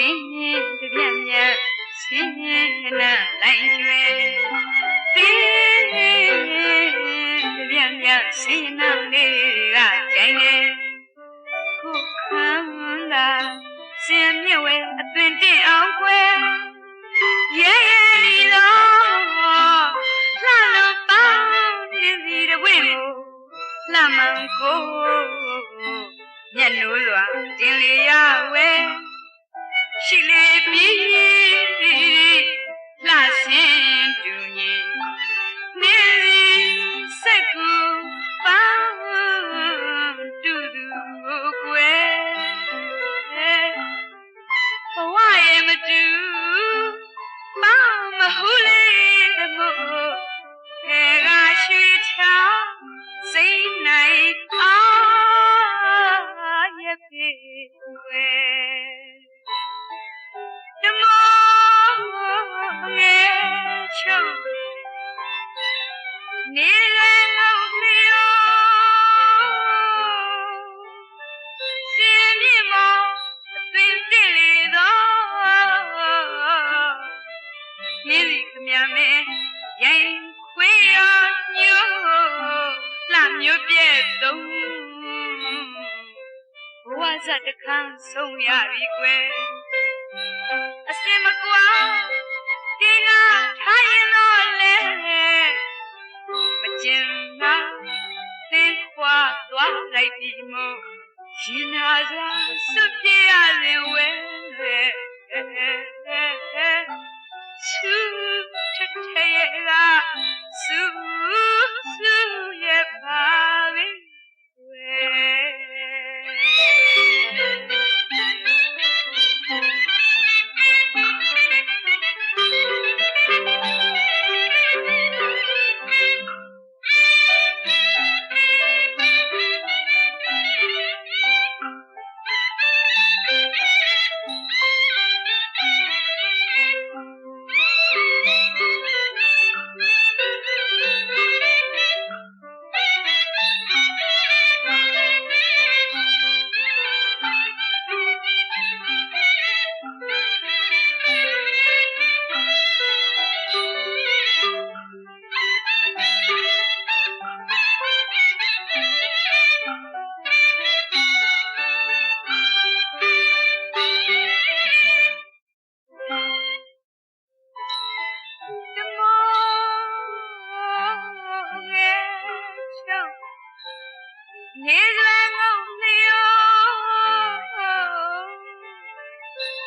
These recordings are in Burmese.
ပင်ရင်တပြက်မြက်ဆင်းရဲနာလိုက်ရွယ်ပင်ရင်တပြက်မြက်ဆင်းရဲနာလေးတွေကကြိုင်နေခုခံလာစင်မြဝဲအသွင်တင့်အောင်ခွဲရဲရဲလီတော့လှလို့ပါနေစီတဝင့်ကိုလှမှန်ကိုမျက်နှိုးစွာတင်လျာဝဲ ရှိလေပြီလှဆင်းတူညီနေစက်ကူပေါင်းတူတူကွယ်ဘဝရဲ့မတူမောင်မဟုလေးတမို့ခေကရွှေချောင်းစိတ်နိုင်အားရပြီ နေစီခမမဲရိုင်ခွေရညို့လှမျိုးပြဲ့သုံးဘဝဇတ်တခန်းဆုံးရပြီကွယ်အစင်မကွာဒီကထိုင်တော့လေမကျင်နာသင်ခွာသွားလိုက်ပြီမို့ရှင်နာစွာစွပြရရင်ဝဲ နေလွယ်ငုံလျော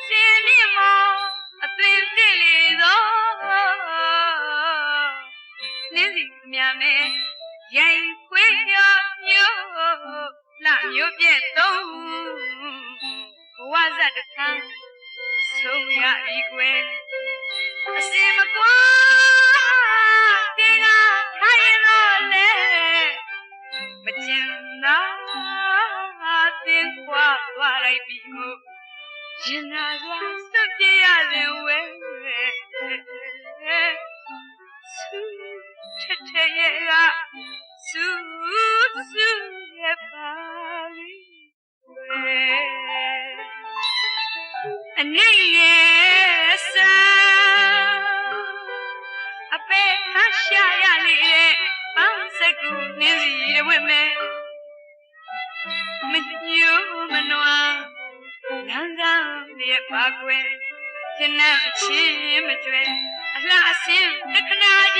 စင်မြမောအသွင်တင်လေသောနေစီမြမဲရိုင်ခွေရမျိုးလှမျိုးပြည့်သုံးဘဝဇတ်တခန်းဆုံးရပြီကွယ်အစင်မကွာ ရင်နာစွာစွပြရရင်ဝဲဆူထထရဲ့ကဆူဆူရဲ့ပါလီဝဲအနေရဲ့ဆာအပေဟရှာရလေတဲ့ပန်းစကူနင်းစီရဝဲမဲမညိုမနွား လမ်းဆောင်ရဲ့ပါကွယ်ကျနအချင်းမကျွဲအလှအစင်းတခဏချ